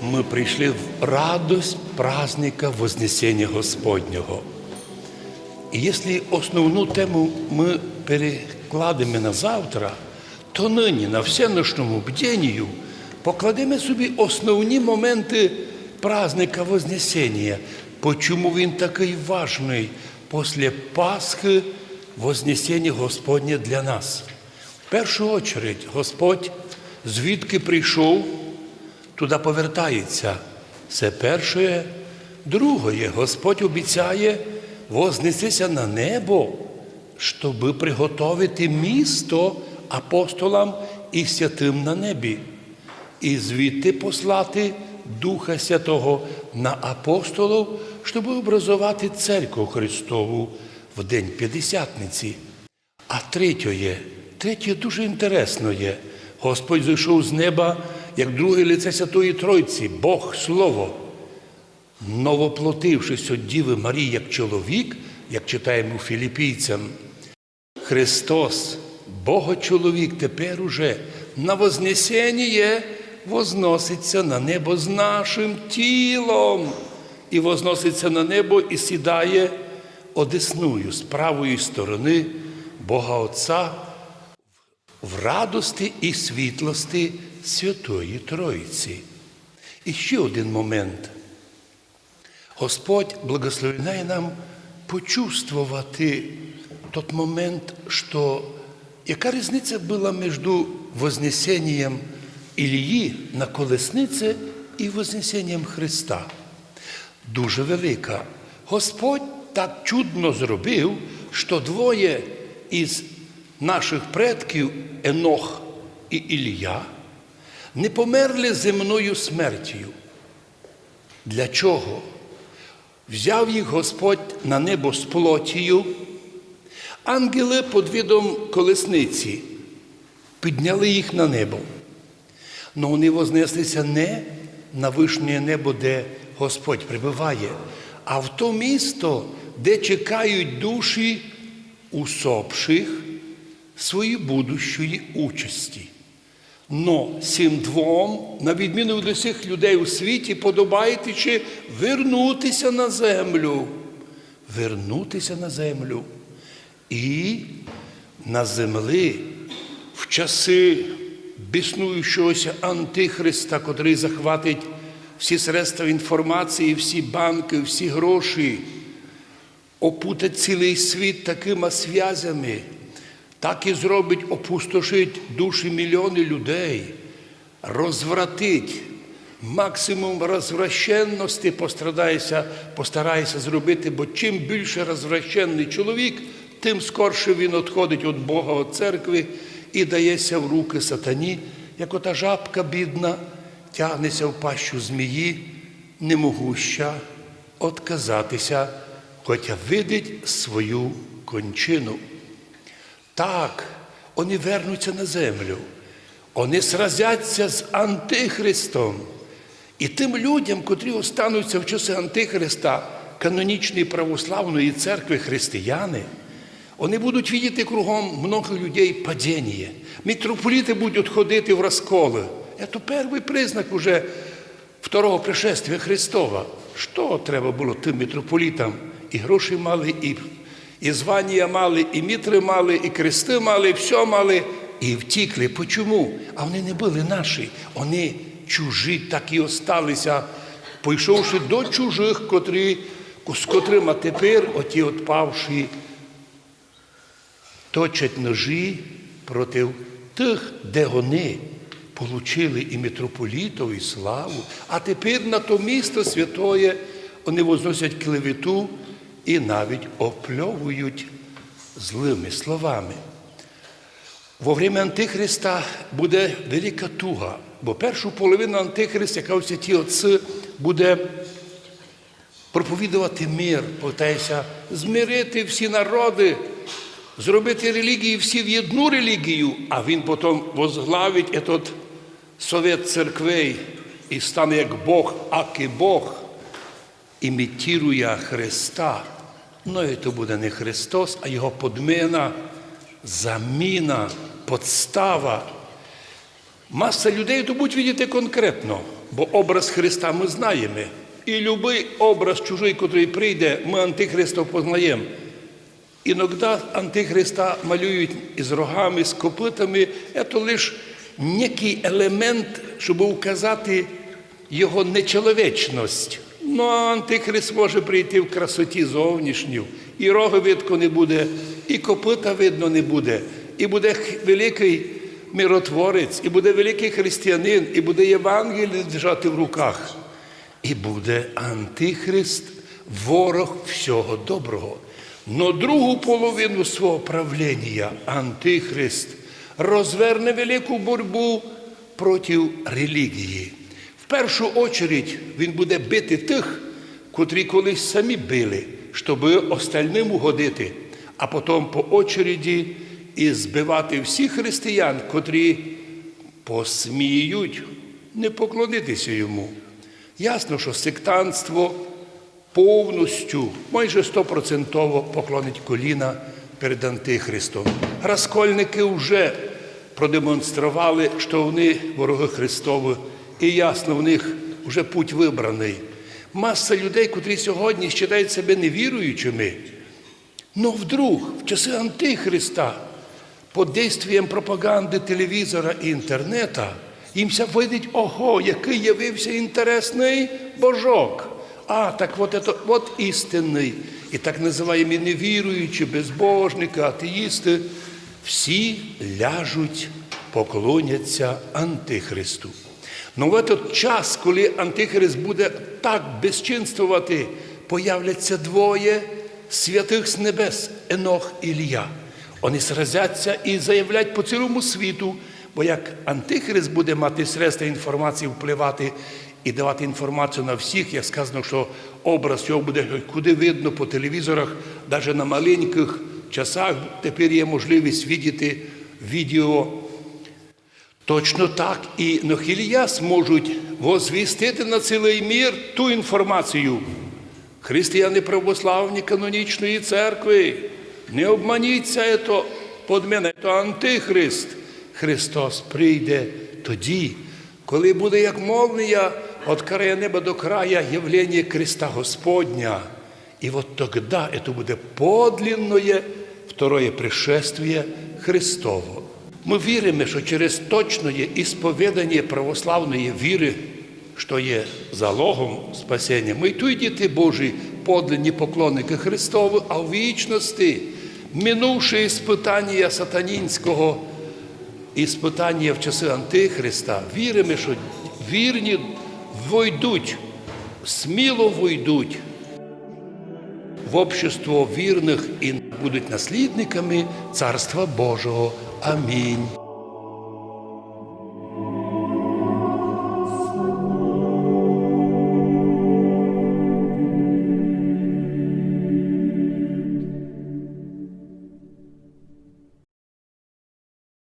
мы пришли в радость праздника Вознесения Господнього. І якщо основну тему ми перекладемо на завтра, то нині на всеношному бдінню покладемо собі основні моменти праздника Вознесения. Почому він такий важний після Пасхи Вознесення Господнє для нас? В першу чергу Господь звідки прийшов, туди повертається. Це перше. Друге, Господь обіцяє вознестися на небо, щоб приготовити місто апостолам і святим на небі, і звідти послати Духа Святого на апостолів, щоб образувати церкву Христову в День П'ятдесятниці. А третє, третє дуже інтересно є. Господь зійшов з неба, як друге лице Святої Тройці, Бог Слово. Новоплотившись від Діви Марії як чоловік, як читаємо у Філіпійцям, Христос, Богочоловік, тепер уже на Вознесення возноситься на небо з нашим тілом. І возноситься на небо і сідає одесную з правої сторони Бога Отця в радості і світлості Святої Троїці. І ще один момент. Господь благословляє нам почувствувати тот момент, що яка різниця була між Вознесенням Ілії на колесниці і Вознесенням Христа. Дуже велика. Господь так чудно зробив, що двоє із наших предків, Енох і Ілія, не померли земною смертю. Для чого? Взяв їх Господь на небо з плотію, ангели під видом колесниці підняли їх на небо. Но вони вознеслися не на вишнє небо, де Господь прибуває, а в то місто, де чекають душі усопших своєї будущої участі. Но цим двом, на відміну від усіх людей у світі, подобається вернутися на землю. Вернутися на землю. І на землі в часи біснуючогося антихриста, котрий захватить всі средства інформації, всі банки, всі гроші, опутать цілий світ такими зв'язями, так і зробить, опустошить душі мільйони людей, розвратить. Максимум розвращенності постарається, постарається зробити, бо чим більше розвращенний чоловік, тим скорше він відходить від Бога, від церкви і дається в руки сатані, як ота жабка бідна, тягнеться в пащу змії, немогуща отказатися, хоча видить свою кончину. Так, вони вернуться на землю, вони сразяться з Антихристом. І тим людям, котрі остануться в часи Антихриста, канонічної православної церкви християни, вони будуть видіти кругом много людей падіння. Митрополіти будуть ходити в розколи. Це перший признак уже второго пришествия Христова. Що треба було тим митрополітам? І гроші мали, і, і звання мали, і мітри мали, і крести мали, і все мали, і втікли. Почому? А вони не були наші. Вони чужі так і осталися, пойшовши до чужих, котрі, з котрими тепер оті отпавші точать ножі проти тих, де вони получили і митрополітов, і славу, а тепер на то місто святоє вони возносять клевету і навіть опльовують злими словами. Во время Антихриста буде велика туга, бо першу половину Антихриста, яка ось ті отці, буде проповідувати мир, питається змирити всі народи, зробити релігії всі в одну релігію, а він потім возглавить этот совет церквей і стане як Бог, аки Бог, імітірує Христа. Ну і то буде не Христос, а його подмина, заміна, подстава. Маса людей то будуть видіти конкретно. Бо образ Христа ми знаємо. І будь-який образ чужий, який прийде, ми Антихриста познаємо. Іноді Антихриста малюють із рогами, з копитами. Це лише некий елемент, щоб указати його нечоловічність. Ну, Антихрист може прийти в красоті зовнішню. І роги видко не буде, і копита видно не буде, і буде великий миротворець, і буде великий християнин, і буде Євангеліє держати в руках. І буде Антихрист, ворог всього доброго. Но другу половину свого правління Антихрист розверне велику боротьбу проти релігії. Першу очередь він буде бити тих, котрі колись самі били, щоб остальним угодити, а потім по очереді і збивати всіх християн, котрі посміють не поклонитися йому. Ясно, що сектантство повністю, майже стопроцентово поклонить коліна перед Антихристом. Раскольники вже продемонстрували, що вони вороги Христові, і ясно, в них вже путь вибраний. Маса людей, котрі сьогодні вважають себе невіруючими, но вдруг в часи Антихриста под действием пропаганди телевізора і інтернета їм видить, ого, який явився інтересний божок. А, так от, это, от істинний. І так називаємо невіруючі, безбожники, атеїсти, всі ляжуть, поклоняться Антихристу. Ну в этот час, коли Антихрист буде так безчинствувати, появляться двоє святих з небес Енох і Ілія. Вони сразяться і заявлять по цілому світу, бо як Антихрист буде мати средства інформації впливати і давати інформацію на всіх, як сказано, що образ його буде куди видно по телевізорах, навіть на маленьких часах тепер є можливість видіти відео Точно так і Нохілія зможуть возвістити на цілий мір ту інформацію. Християни православні канонічної церкви, не обманіться, це под мене, це антихрист. Христос прийде тоді, коли буде як молнія від края неба до края явлення Христа Господня. І от тогда это буде подлинное второе пришествие Христово. Ми віримо, що через точне ісповідання православної віри, що є залогом спасіння, ми й діти Божі, подлинні поклонники Христові, а в вічності, минувши іспитання сатанінського, іспитання в часи Антихриста, віримо, що вірні войдуть, сміло войдуть в общество вірних і будуть наслідниками Царства Божого. Амінь.